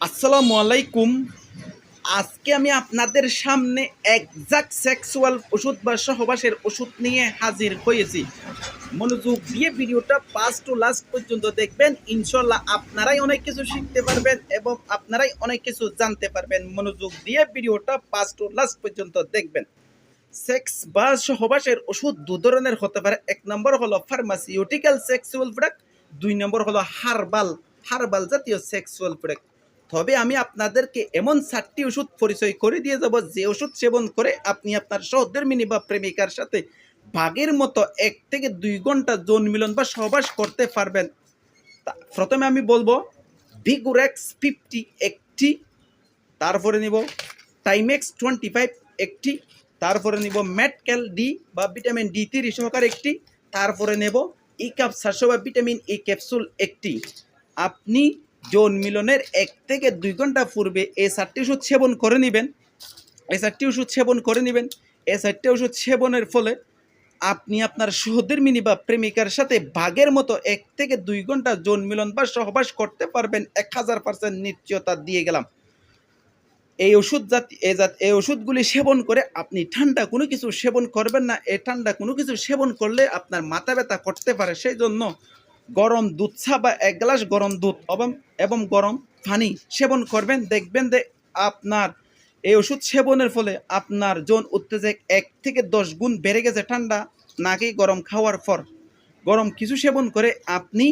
আসসালামু আলাইকুম। আজকে আমি আপনাদের সামনে একজাক্ট সেক্সুয়াল ওষুধ বা সহবাসের ওষুধ নিয়ে হাজির হয়েছি। মনোযোগ দিয়ে ভিডিওটা ফার্স্ট টু লাস্ট পর্যন্ত দেখবেন। ইনশাল্লাহ আপনারাই অনেক কিছু শিখতে পারবেন এবং আপনারাই অনেক কিছু জানতে পারবেন। মনোযোগ দিয়ে ভিডিওটা ফার্স্ট টু লাস্ট পর্যন্ত দেখবেন। সেক্স বা সহবাসের ওষুধ দু ধরনের হতে পারে। এক নম্বর হলো ফার্মাসিউটিক্যাল সেক্সুয়াল প্রোডাক্ট দুই নম্বর হলো হার্বাল হার্বাল জাতীয় সেক্সুয়াল প্রোডাক্ট তবে আমি আপনাদেরকে এমন চারটি ওষুধ পরিচয় করে দিয়ে যাব যে ওষুধ সেবন করে আপনি আপনার সহধর্মিনী বা প্রেমিকার সাথে বাঘের মতো এক থেকে দুই ঘণ্টা যৌন মিলন বা সহবাস করতে পারবেন। প্রথমে আমি বলব ভিগুরেক্স ফিফটি একটি, তারপরে নিব টাইমেক্স টোয়েন্টি ফাইভ একটি, তারপরে নিব ম্যাটক্যাল ডি বা ভিটামিন ডি থ্রি সহকারে একটি, তারপরে নেব ই কাপ সাতশো বা ভিটামিন ই ক্যাপসুল একটি। আপনি যৌন মিলনের এক থেকে দুই ঘণ্টা পূর্বে এই চারটি ওষুধ সেবন করে নেবেন। এই চারটি ওষুধ সেবন করে নেবেন। এই চারটি ওষুধ সেবনের ফলে আপনি আপনার সহধর্মিনী বা প্রেমিকার সাথে বাঘের মতো এক থেকে দুই ঘণ্টা যৌন মিলন বা সহবাস করতে পারবেন। এক হাজার পার্সেন্ট নিশ্চয়তা দিয়ে গেলাম। এই ওষুধ জাতি এই জাত, এই ওষুধগুলি সেবন করে আপনি ঠান্ডা কোনো কিছু সেবন করবেন না। এই ঠান্ডা কোনো কিছু সেবন করলে আপনার মাথা ব্যথা করতে পারে। সেই জন্য গরম দুধ চা বা এক গ্লাস গরম দুধ এবং এবং গরম পানি সেবন করবেন। দেখবেন যে আপনার এই ওষুধ সেবনের ফলে আপনার যৌন উত্তেজক এক থেকে দশ গুণ বেড়ে গেছে ঠান্ডা নাকি গরম খাওয়ার পর। গরম কিছু সেবন করে আপনি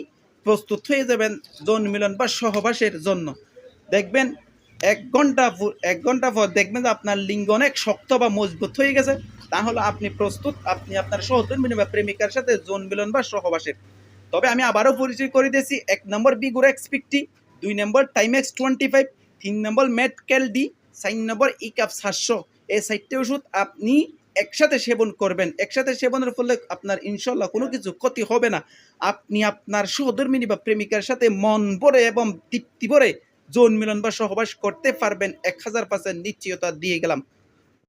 প্রস্তুত হয়ে যাবেন যৌন মিলন বা সহবাসের জন্য। দেখবেন এক ঘণ্টা এক ঘণ্টা পর দেখবেন যে আপনার লিঙ্গ অনেক শক্ত বা মজবুত হয়ে গেছে। তাহলে আপনি প্রস্তুত, আপনি আপনার সহধর্মিনী বা প্রেমিকার সাথে যৌন মিলন বা সহবাসের তবে আমি আবারও পরিচয় করে দিয়েছি, এক নম্বর বিগুরেক্স ফিফটি দুই নম্বর টাইমেক্স টোয়েন্টি ফাইভ তিন নম্বর মেটক্যাল ডি চার নম্বর ই কাপ সাতশো। এই চারটে ওষুধ আপনি একসাথে সেবন করবেন। একসাথে সেবনের ফলে আপনার ইনশাল্লাহ কোনো কিছু ক্ষতি হবে না। আপনি আপনার সহধর্মিনী বা প্রেমিকার সাথে মন ভরে এবং তৃপ্তি ভরে যৌন মিলন বা সহবাস করতে পারবেন। এক হাজার পার্সেন্ট নিশ্চয়তা দিয়ে গেলাম।